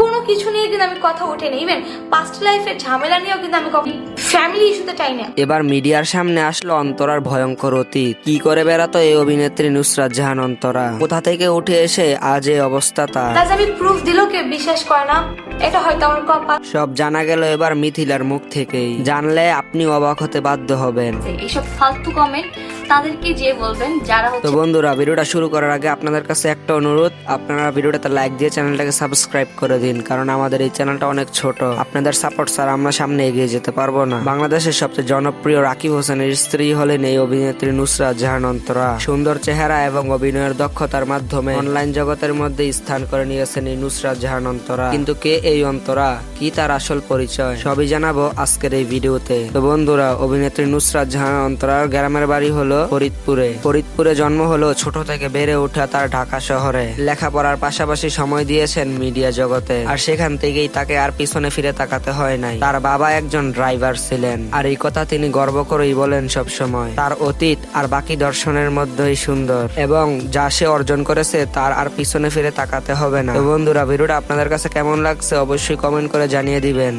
কোনো কিছু নিয়ে কিন্তু আমি কথা উঠে ইভেন পাস্ট লাইফের ঝামেলা নিয়েও কিন্তু আমি ফ্যামিলি ইস্যুতে চাই না। এবার মিডিয়ার সামনে আসলো অন্তরার ভয়ঙ্কর অতীত। কি করে বেড়াতো এই অভিনেত্রী নুসরাত জাহান অন্তরা? কোথা থেকে উঠে এসে আজ এই অবস্থা তার? আমি প্রুফ দিল কেউ বিশ্বাস করে না। এটা হয়তো আমার কপাল। সব জানা গেল এবার মিথিলার মুখ থেকেই। জানলে আপনি অবাক হতে বাধ্য হবেন। এইসব ফালতু কমেন্ট তাদেরকে যে বলবেন যারা তো বন্ধুরা ভিডিওটা শুরু করার আগে আপনাদের কাছে একটা অনুরোধ। আপনারা ভিডিওটাতে লাইক দিয়ে চ্যানেলটাকে সাবস্ক্রাইব করে দিন কারণ আমাদের এই চ্যানেলটা অনেক ছোট। আপনাদের সাপোর্ট স্যার আমরা সামনে এগিয়ে যেতে পারব না। বাংলাদেশের সবচেয়ে জনপ্রিয় রাকিব হোসেনের স্ত্রী হলেন এই অভিনেত্রী নুসরাত জাহান অন্তরা সুন্দর চেহারা এবং অভিনয়ের দক্ষতার মাধ্যমে অনলাইন জগতের মধ্যে স্থান করে নিয়েছেন এই নুসরাত জাহান অন্তরা কিন্তু কে এই অন্তরা কি তার আসল পরিচয়? সবই জানাব আজকের এই ভিডিওতে। তো বন্ধুরা, অভিনেত্রী নুসরাত জাহান অন্তরার গ্রামের বাড়ি হলো ফরিদপুরে। ফরিদপুরে জন্ম হলো ছোট থেকে বেড়ে ওঠা তার ঢাকা শহরে। লেখাপড়ার পাশাপাশি সময় দিয়েছেন মিডিয়া জগতে। আর সেখান থেকেই তাকে আর পিছনে ফিরে তাকাতে হয় নাই। তার বাবা একজন ড্রাইভার ছিলেন। আর এই কথা তিনি গর্ব করেই বলেন সব সময় তার অতীত আর বাকি দর্শনের মধ্যেই সুন্দর। এবং যা সে অর্জন করেছে, তার আর পিছনে ফিরে তাকাতে হবে না। বন্ধুরা, ভিডিওটা আপনাদের কাছে কেমন লাগছে অবশ্যই কমেন্ট করে জানিয়ে দিবেন।